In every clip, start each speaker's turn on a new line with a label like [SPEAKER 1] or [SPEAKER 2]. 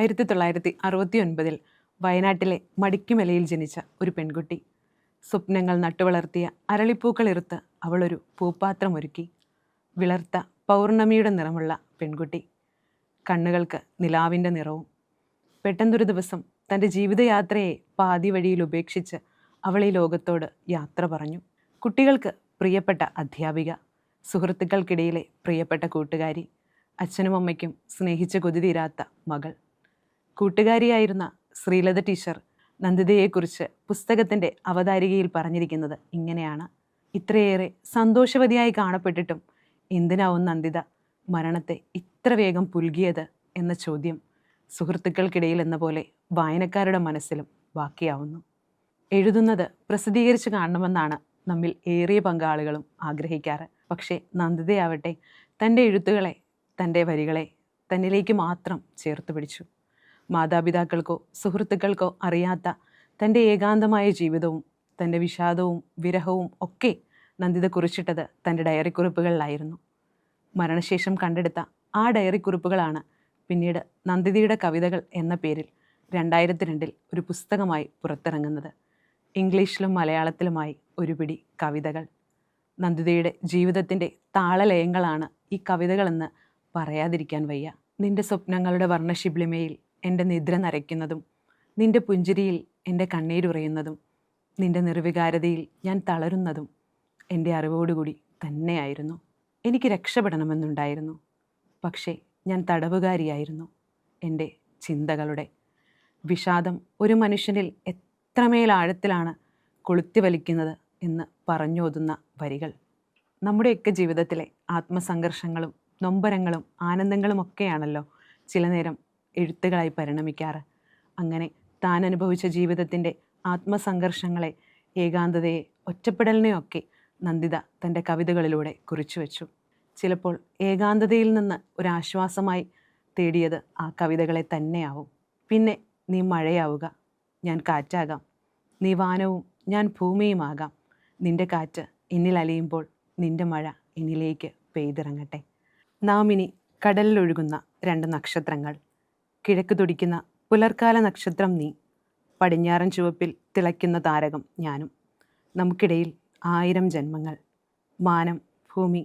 [SPEAKER 1] ആയിരത്തി തൊള്ളായിരത്തി അറുപത്തി ഒൻപതിൽ വയനാട്ടിലെ മടിക്കുമലയിൽ ജനിച്ച ഒരു പെൺകുട്ടി. സ്വപ്നങ്ങൾ നട്ടുവളർത്തിയ അരളിപ്പൂക്കളിറുത്ത് അവളൊരു പൂപ്പാത്രമൊരുക്കി വിളർത്ത പൗർണമിയുടെ നിറമുള്ള പെൺകുട്ടി. കണ്ണുകൾക്ക് നിലാവിന്റെ നിറവും. പെട്ടെന്നൊരു ദിവസം തന്റെ ജീവിതയാത്രയെ പാതി വഴിയിൽ ഉപേക്ഷിച്ച് അവൾ ഈ ലോകത്തോട് യാത്ര പറഞ്ഞു. കുട്ടികൾക്ക് പ്രിയപ്പെട്ട അധ്യാപിക സുഹൃത്തുക്കൾക്കിടയിലെ പ്രിയപ്പെട്ട കൂട്ടുകാരി അച്ഛനും അമ്മയ്ക്കും സ്നേഹിച്ച കൊതി തീരാത്ത മകൾ. കൂട്ടുകാരിയായിരുന്ന ശ്രീലത ടീച്ചർ നന്ദിതയെക്കുറിച്ച് പുസ്തകത്തിന്റെ അവതാരികയിൽ പറഞ്ഞിരിക്കുന്നത് ഇങ്ങനെയാണ്. ഇത്രയേറെ സന്തോഷവതിയായി കാണപ്പെട്ടിട്ടും എന്തിനാവും നന്ദിത മരണത്തെ ഇത്ര വേഗം പുൽകിയത് എന്ന ചോദ്യം സുഹൃത്തുക്കൾക്കിടയിൽ എന്ന പോലെ വായനക്കാരുടെ മനസ്സിലും ബാക്കിയാവുന്നു. എഴുതുന്നത് പ്രസിദ്ധീകരിച്ച് കാണണമെന്നാണ് നമ്മിൽ ഏറിയ പങ്കാളികളും ആഗ്രഹിക്കാറ്. പക്ഷേ നന്ദിതയാവട്ടെ തന്റെ എഴുത്തുകളെ തന്റെ വരികളെ തന്നിലേക്ക് മാത്രം ചേർത്ത് പിടിച്ചു. മാതാപിതാക്കൾക്കോ സുഹൃത്തുക്കൾക്കോ അറിയാത്ത തന്റെ ഏകാന്തമായ ജീവിതവും തന്റെ വിഷാദവും വിരഹവും ഒക്കെ നന്ദിത കുറിച്ചിട്ടത് തന്റെ ഡയറി കുറിപ്പുകളിലായിരുന്നു മരണശേഷം കണ്ടെടുത്ത ആ ഡയറി കുറിപ്പുകളാണ് പിന്നീട് നന്ദിതയുടെ കവിതകൾ എന്ന പേരിൽ രണ്ടായിരത്തി രണ്ടിൽ ഒരു പുസ്തകമായി പുറത്തിറങ്ങുന്നത്. ഇംഗ്ലീഷിലും മലയാളത്തിലുമായി ഒരുപിടി കവിതകൾ. നന്ദിതയുടെ ജീവിതത്തിന്റെ താളലയങ്ങളാണ് ഈ കവിതകളെന്ന് പറയാതിരിക്കാൻ വയ്യ. നിന്റെ സ്വപ്നങ്ങളുടെ വർണശിബ്ലിമയിൽ എന്റെ നിദ്ര നരയ്ക്കുന്നതും നിന്റെ പുഞ്ചിരിയിൽ എന്റെ കണ്ണീരുറയുന്നതും നിന്റെ നിർവികാരതയിൽ ഞാൻ തളരുന്നതും എന്റെ അറിവോടുകൂടി തന്നെയായിരുന്നു. എനിക്ക് രക്ഷപ്പെടണമെന്നുണ്ടായിരുന്നു. പക്ഷേ ഞാൻ തടവുകാരിയായിരുന്നു എന്റെ ചിന്തകളുടെ. വിഷാദം ഒരു മനുഷ്യനിൽ എത്രമേൽ ആഴത്തിലാണ് കൊളുത്തി വലിക്കുന്നത് എന്ന് പറഞ്ഞോതുന്ന വരികൾ. നമ്മുടെയൊക്കെ ജീവിതത്തിലെ ആത്മസംഘർഷങ്ങളും നൊമ്പരങ്ങളും ആനന്ദങ്ങളുമൊക്കെയാണല്ലോ ചില നേരം എഴുത്തുകളായി പരിണമിക്കാറ്. അങ്ങനെ താൻ അനുഭവിച്ച ജീവിതത്തിന്റെ ആത്മസംഘർഷങ്ങളെ ഏകാന്തതയെ ഒറ്റപ്പെടലിനെയൊക്കെ നന്ദിത തന്റെ കവിതകളിലൂടെ കുറിച്ചു വച്ചു. ചിലപ്പോൾ ഏകാന്തതയിൽ നിന്ന് ഒരാശ്വാസമായി തേടിയത് ആ കവിതകളെ തന്നെയാവും. പിന്നെ നീ മഴയാവുക ഞാൻ കാറ്റാകാം. നീ വാനവും ഞാൻ ഭൂമിയുമാകാം. നിന്റെ കാറ്റ് എന്നിൽ അലിയുമ്പോൾ നിന്റെ മഴ എന്നിലേക്ക് പെയ്തിറങ്ങട്ടെ. നാം ഇനി കടലിലൊഴുകുന്ന രണ്ട് നക്ഷത്രങ്ങൾ. കിഴക്ക് തുടിക്കുന്ന പുലർക്കാല നക്ഷത്രം നീ പടിഞ്ഞാറൻ ചുവപ്പിൽ തിളയ്ക്കുന്ന താരകം ഞാനും. നമുക്കിടയിൽ ആയിരം ജന്മങ്ങൾ മാനം ഭൂമി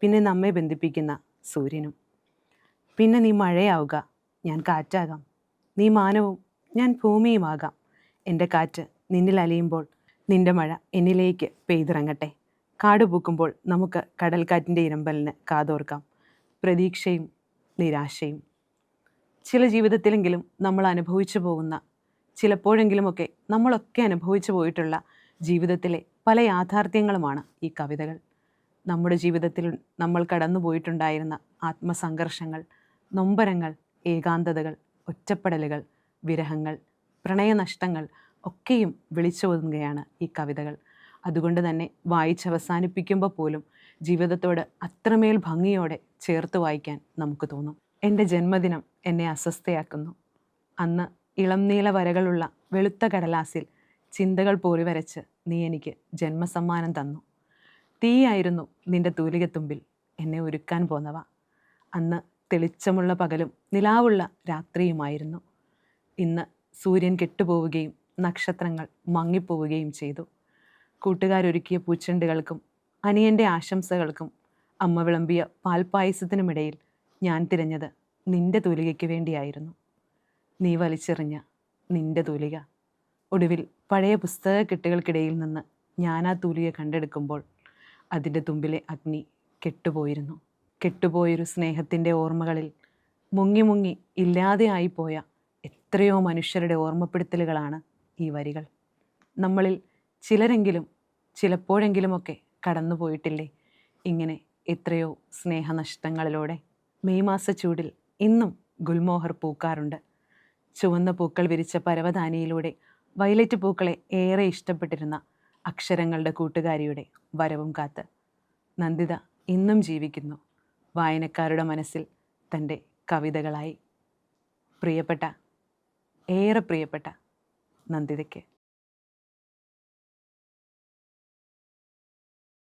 [SPEAKER 1] പിന്നെ നമ്മെ ബന്ധിപ്പിക്കുന്ന സൂര്യനും. പിന്നെ നീ മഴയാവുക ഞാൻ കാറ്റാകാം. നീ മാനവും ഞാൻ ഭൂമിയുമാകാം. എന്റെ കാറ്റ് നിന്നിൽ അലിയുമ്പോൾ നിന്റെ മഴ എന്നിലേക്ക് പെയ്തിറങ്ങട്ടെ. കാട് പൂക്കുമ്പോൾ നമുക്ക് കടൽക്കാറ്റിന്റെ ഇരമ്പലിന് കാതോർക്കാം. പ്രതീക്ഷയും നിരാശയും. ചില ജീവിതത്തിലെങ്കിലും നമ്മൾ അനുഭവിച്ചു പോകുന്ന ചിലപ്പോഴെങ്കിലുമൊക്കെ നമ്മളൊക്കെ അനുഭവിച്ചു പോയിട്ടുള്ള ജീവിതത്തിലെ പല യാഥാർത്ഥ്യങ്ങളുമാണ് ഈ കവിതകൾ. നമ്മുടെ ജീവിതത്തിൽ നമ്മൾ കടന്നു പോയിട്ടുണ്ടായിരുന്ന ആത്മസംഘർഷങ്ങൾ നൊമ്പരങ്ങൾ ഏകാന്തതകൾ ഒറ്റപ്പെടലുകൾ വിരഹങ്ങൾ പ്രണയനഷ്ടങ്ങൾ ഒക്കെയും വിളിച്ചോതുകയാണ് ഈ കവിതകൾ. അതുകൊണ്ട് തന്നെ വായിച്ചവസാനിപ്പിക്കുമ്പോൾ പോലും ജീവിതത്തോട് അത്രമേൽ ഭംഗിയോടെ ചേർത്ത് വായിക്കാൻ നമുക്ക് തോന്നും. എന്റെ ജന്മദിനം എന്നെ അസ്വസ്ഥയാക്കുന്നു. അന്ന് ഇളം നീല വരകളുള്ള വെളുത്ത കടലാസിൽ ചിന്തകൾ പോറി വരച്ച് നീ എനിക്ക് ജന്മസമ്മാനം തന്നു. തീയായിരുന്നു നിന്റെ തൂലികത്തുമ്പിൽ എന്നെ ഒരുക്കാൻ പോന്നവ. അന്ന് തെളിച്ചമുള്ള പകലും നിലാവുള്ള രാത്രിയുമായിരുന്നു. ഇന്ന് സൂര്യൻ കെട്ടുപോവുകയും നക്ഷത്രങ്ങൾ മങ്ങിപ്പോവുകയും ചെയ്തു. കൂട്ടുകാരൊരുക്കിയ പൂച്ചെണ്ടുകൾക്കും അനിയന്റെ ആശംസകൾക്കും അമ്മ വിളമ്പിയ പാൽപ്പായസത്തിനുമിടയിൽ ഞാൻ തിരഞ്ഞത് നിന്റെ തൂലികയ്ക്ക് വേണ്ടിയായിരുന്നു. നീ വലിച്ചെറിഞ്ഞ നിന്റെ തൂലിക. ഒടുവിൽ പഴയ പുസ്തക കെട്ടുകൾക്കിടയിൽ നിന്ന് ഞാൻ ആ തൂലിക കണ്ടെടുക്കുമ്പോൾ അതിന്റെ തുമ്പിലെ അഗ്നി കെട്ടുപോയിരുന്നു. കെട്ടുപോയൊരു സ്നേഹത്തിന്റെ ഓർമ്മകളിൽ മുങ്ങി മുങ്ങി ഇല്ലാതെയായിപ്പോയ എത്രയോ മനുഷ്യരുടെ ഓർമ്മപ്പെടുത്തലുകളാണ് ഈ വരികൾ. നമ്മളിൽ ചിലരെങ്കിലും ചിലപ്പോഴെങ്കിലുമൊക്കെ കടന്നുപോയിട്ടില്ലേ? ഇങ്ങനെ എത്രയോ സ്നേഹനഷ്ടങ്ങളിലൂടെ മെയ് മാസ ചൂടിൽ ഇന്നും ഗുൽമോഹർ പൂക്കാറുണ്ട്. ചുവന്ന പൂക്കൾ വിരിച്ച പരവതാനിയിലൂടെ വയലറ്റ് പൂക്കളെ ഏറെ ഇഷ്ടപ്പെട്ടിരുന്ന അക്ഷരങ്ങളുടെ കൂട്ടുകാരിയുടെ വരവും കാത്ത് നന്ദിത ഇന്നും ജീവിക്കുന്നു. വായനക്കാരുടെ മനസ്സിൽ തന്റെ കവിതകളായി. പ്രിയപ്പെട്ട ഏറെ പ്രിയപ്പെട്ട നന്ദിതയ്ക്ക്